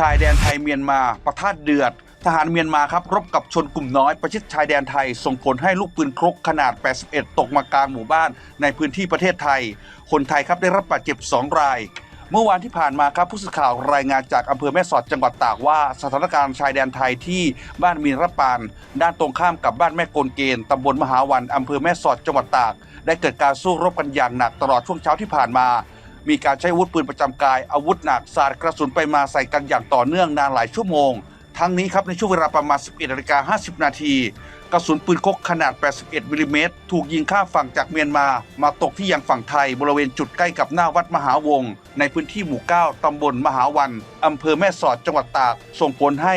ชายแดนไทยเมียนมาประทะเดือด ทหารเมียนมาครับรบกับชนกลุ่มน้อยประชิดชายแดนไทย ส่งผลให้ลูกปืนครกขนาด 81 ตกมากลางหมู่บ้านในพื้นที่ประเทศไทย คนไทยครับได้รับบาดเจ็บ 2 รายเมื่อวานที่ผ่านมาครับผู้สื่อข่าวรายงานจากอำเภอแม่สอดจังหวัดตากว่าสถานการณ์ชายแดนไทยที่บ้านมีนรปาน ด้านตรงข้ามกับบ้านแม่โกลเกณฑ์ตำบลมหาวันอำเภอแม่สอดจังหวัดตาก ได้เกิดการสู้รบกันอย่างหนักตลอดช่วงเช้าที่ผ่านมา มีการใช้อาวุธปืนประจำกายอาวุธหนักสาดกระสุนไปมาใส่กันอย่างต่อเนื่องนานหลายชั่วโมง ทั้งนี้ครับในช่วงเวลาประมาณ 11นาฬิกา50 นาทีกระสุนปืนคกขนาด 81มิลลิเมตรถูกยิงข้ามฝั่งจากเมียนมา มาตกที่ยังฝั่งไทย บริเวณจุดใกล้กับหน้าวัดมหาวง ในพื้นที่หมู่ 9 ตำบลมหาวันอำเภอแม่สอดจังหวัดตาก ส่งผลให้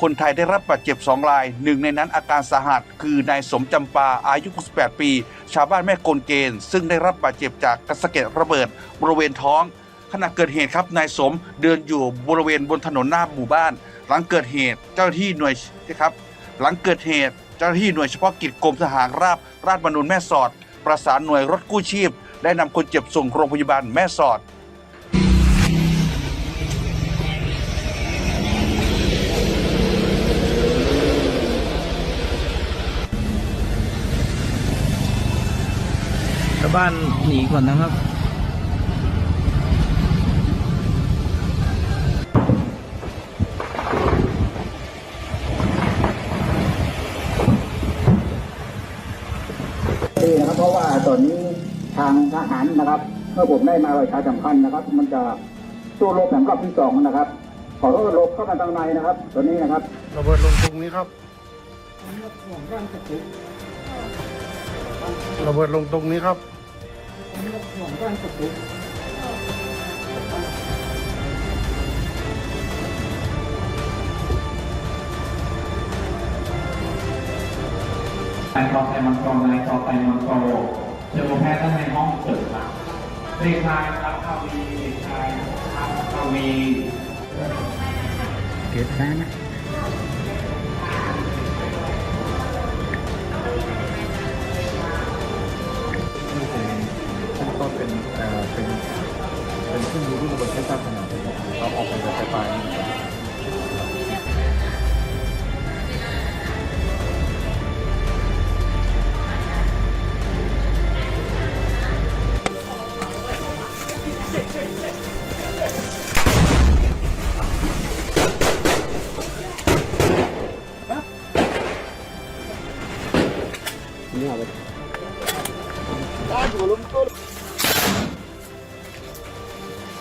คนไทยได้รับบาดเจ็บ 2 ราย หนึ่งในนั้นอาการสาหัส คือนายสมจำปาอายุ 68 ปี ชาวบ้านแม่กลเกณฑ์ซึ่งได้รับบาดเจ็บจากกระสเก็ดระเบิด บริเวณท้อง ขณะเกิดเหตุครับนายสมเดินอยู่บริเวณบนถนนหน้าหมู่บ้าน หลังเกิดเหตุเจ้าหน้าที่หน่วยนะครับหลังเกิดเหตุเจ้าหน้าที่หน่วยเฉพาะกิจกรมทหารราบราชบรรนุนแม่สอด ประสานหน่วยรถกู้ชีพ ได้นำคนเจ็บส่งโรงพยาบาลแม่สอดชาวบ้านหนีก่อนนะครับ ดีนะครับเพราะ ว่าตอนนี้ทางทหารนะครับ เมื่อผมได้มาประชาสัมพันธ์นะครับ มันจะสู้รบแบบรอบที่สองนะครับ ขอโทษรบเข้ามาทางในนะครับ ตัวนี้นะครับระเบิดลงตรงนี้ครับระเบิดลงตรงนี้ครับนายกอไก่มังกรนายกอไก่มังกร เจอแพทย์ด้านในห้องเกิดครับเด็กชายครับคาวีเด็กชายครับคาวีขั้นต้นเป็นเอ่อเป็นเป็นเครื่องมือที่ระเบิดไม่ทาบขนาดเราออกไปจากไฟฟ้า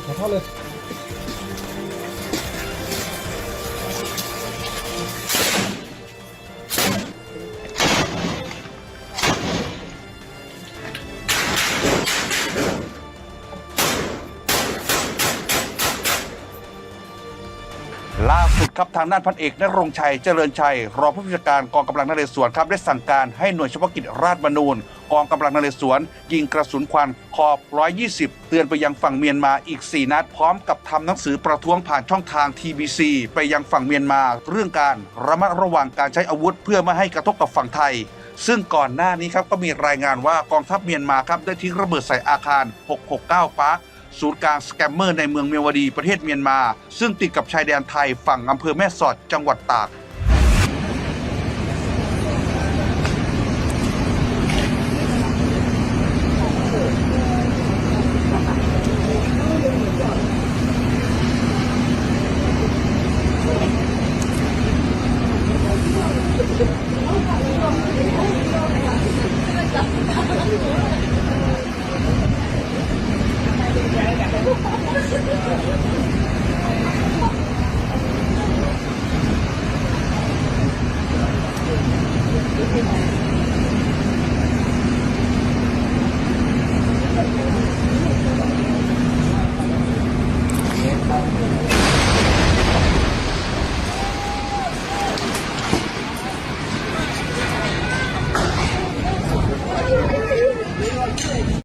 นี่นะ ล่าสุดครับทางด้านพันเอกนรงชัยเจริญชัย รองผู้บัญชาการกองกำลังนเรศวรครับได้สั่งการให้หน่วยเฉพาะกิจราชบรรนูนกองกำลังนเรศวร ยิงกระสุนควันขอบ 120 เตือนไปยังฝั่งเมียนมาอีก 4 นัด พร้อมกับทำหนังสือประท้วงผ่านช่องทาง TBC ไปยังฝั่งเมียนมา เรื่องการระมัดระวังการใช้อาวุธ เพื่อไม่ให้กระทบกับฝั่งไทย ซึ่งก่อนหน้านี้ครับก็มีรายงานว่ากองทัพเมียนมาครับได้ทิ้งระเบิดใส่อาคาร 669ปาร์ค ศูนย์กลางสแกมเมอร์ในเมืองเมียวดีประเทศเมียนมา ซึ่งติดกับชายแดนไทยฝั่งอำเภอแม่สอดจังหวัดตาก